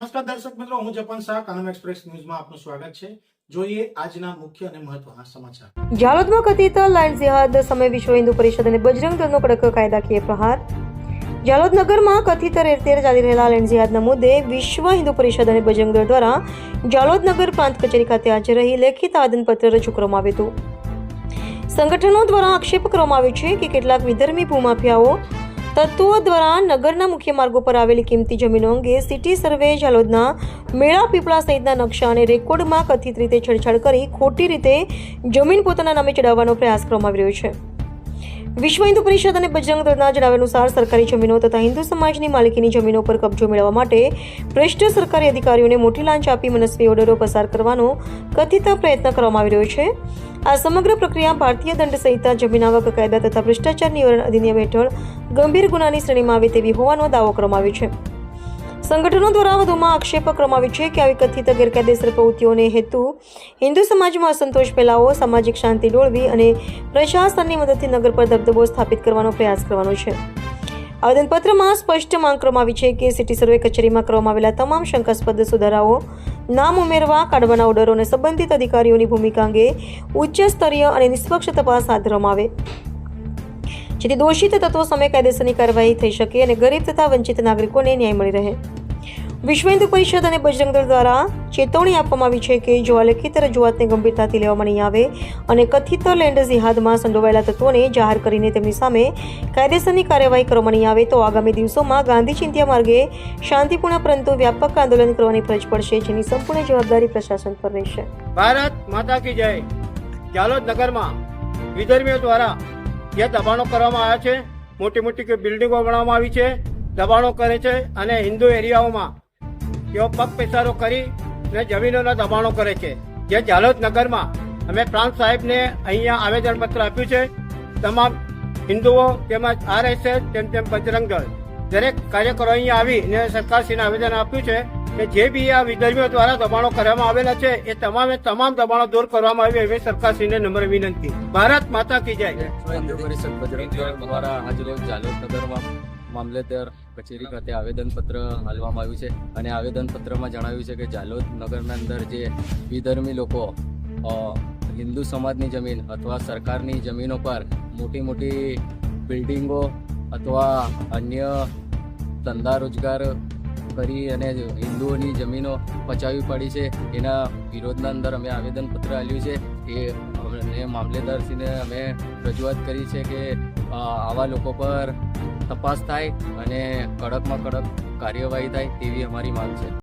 નમસ્કાર દર્શક મિત્રો, હું જપન શાહ કાનમ એક્સપ્રેસ ન્યૂઝમાં આપનું સ્વાગત છે. કથિત લાઇન ચાલી રહેલા જિહાદના મુદ્દે વિશ્વ હિન્દુ પરિષદ અને બજરંગ દ્વારા જાલોદ પ્રાંત કચેરી ખાતે હાજર રહી લેખિત આવેદનપત્ર રજૂ કરવામાં આવ્યું હતું. સંગઠનો દ્વારા આક્ષેપ કરવામાં આવ્યો છે કે કેટલાક વિધર્મી ભૂમાફિયાઓ તત્વો દ્વારા નગરના મુખ્ય માર્ગો પર આવેલી કિંમતી જમીનો અંગે સિટી સર્વે જાલોદના મેળા પીપળા સહિતના નકશા અને રેકોર્ડમાં કથિત રીતે છેડછાડ કરી ખોટી રીતે જમીન પોતાના નામે ચડાવવાનો પ્રયાસ કરવામાં આવી રહ્યો છે. વિશ્વ હિન્દુ પરિષદ અને બજરંગ દળના જણાવ્યા અનુસાર સરકારી જમીનો તથા હિન્દુ સમાજની માલિકીની જમીનો પર કબજો મેળવવા માટે ભ્રષ્ટ સરકારી અધિકારીઓને મોટી લાંચ આપી મનસ્વી ઓર્ડરો પસાર કરવાનો કથિત પ્રયત્ન કરવામાં આવી રહ્યો છે. આ સમગ્ર પ્રક્રિયા ભારતીય દંડ સંહિતા જમીન આવક કાયદા તથા ભ્રષ્ટાચાર નિવારણ અધિનિયમ હેઠળ ગંભીર ગુનાની શ્રેણીમાં આવે તેવી હોવાનો દાવો કરવામાં આવ્યો છે. સંગઠનો દ્વારા વધુમાં આક્ષેપ કરવામાં છે કે આવી કથિત ગેરકાયદેસર પ્રવૃત્તિઓને હેતુ હિન્દુ સમાજમાં અસંતોષ ફેલાવો, સામાજિક શાંતિ ડોળવી અને પ્રશાસનની મદદથી નગર પર દબદબો સ્થાપિત કરવાનો પ્રયાસ કરવાનો છે. આવેદનપત્રમાં સ્પષ્ટ માંગ કરવામાં આવી છે કે સિટી સર્વે કચેરીમાં કરવામાં આવેલા તમામ શંકાસ્પદ સુધારાઓ નામ ઉમેરવા, કાઢવાના ઓર્ડરો સંબંધિત અધિકારીઓની ભૂમિકા અંગે ઉચ્ચ સ્તરીય અને નિષ્પક્ષ તપાસ હાથ ધરવામાં આવે. જેથી દોષિત તત્વો સામે કાયદેસરની કાર્યવાહી થઈ શકે અને ગરીબ તથા વંચિત નાગરિકોને ન્યાય મળી રહે. વિશ્વ હિન્દુ પરિષદ અને બજરંગ દળ દ્વારા ચેતવણી આપવામાં આવી છે કે જો આ લેખિત રજૂઆતને ગંભીરતાથી લેવામાં નહીં આવે અને કથિત લેન્ડ જિહાદમાં સંડોવાયેલા તત્વોને જાહેર કરીને તેમની સામે કાયદેસરની કાર્યવાહી કરવામાં નહીં આવે તો આગામી દિવસોમાં ગાંધી ચિંત્યા માર્ગે શાંતિપૂર્ણ પરંતુ વ્યાપક આંદોલન કરવાની ફરજ પડશે, જેની સંપૂર્ણ જવાબદારી પ્રશાસન પર રહેશે. ભારત માતા કી જય. જાલોદ નગરમાં વિધર્મીઓ દ્વારા જે દબાણો કરવામાં આવ્યા છે. મોટી મોટી બિલ્ડિંગો બનાવવામાં આવી છે. દબાણો કરે છે અને હિન્દુ એરિયાઓમાં તેઓ પગ પેસારો કરી ને જમીનોના દબાણો કરે છે જે જાલોદ નગરમાં અમે પ્રાંત સાહેબને અહીંયા આવેદનપત્ર આપ્યું છે તમામ હિન્દુઓ તેમજ આરએસએસ તેમ તેમ બજરંગ દળ દરેક કાર્યકરો અહીંયા આવી ને સરકારશ્રીને આવેદન આપ્યું છે કે જે બી આ વિધર્મીઓ દ્વારા દબાણો કરવામાં આવેલા છે એ તમામે તમામ દબાણો દૂર કરવામાં આવે એવી સરકારશ્રીને નમ્ર વિનંતી ભારત માતા કી જાય પરિષદ બજરંગ દળ દ્વારા આજરોજ જાલોદ નગરમાં મામલેદાર કચેરી ખાતે આવેદનપત્ર હાલવામાં આવ્યું છે અને આવેદનપત્રમાં જણાવ્યું છે કે જાલોદ નગરના અંદર જે વિધર્મી લોકો હિન્દુ સમાજની જમીન અથવા સરકારની જમીનો પર મોટી મોટી બિલ્ડિંગો અથવા અન્ય ધંધા રોજગાર કરી અને હિન્દુઓની જમીનો પચાવી પડી છે. એના વિરોધના અંદર અમે આવેદનપત્ર આપ્યું છે. એ મામલેદારશ્રીને અમે રજૂઆત કરી છે કે આવા લોકો પર તપાસ થાય અને કડકમાં કડક કાર્યવાહી થાય તેવી અમારી માંગ છે.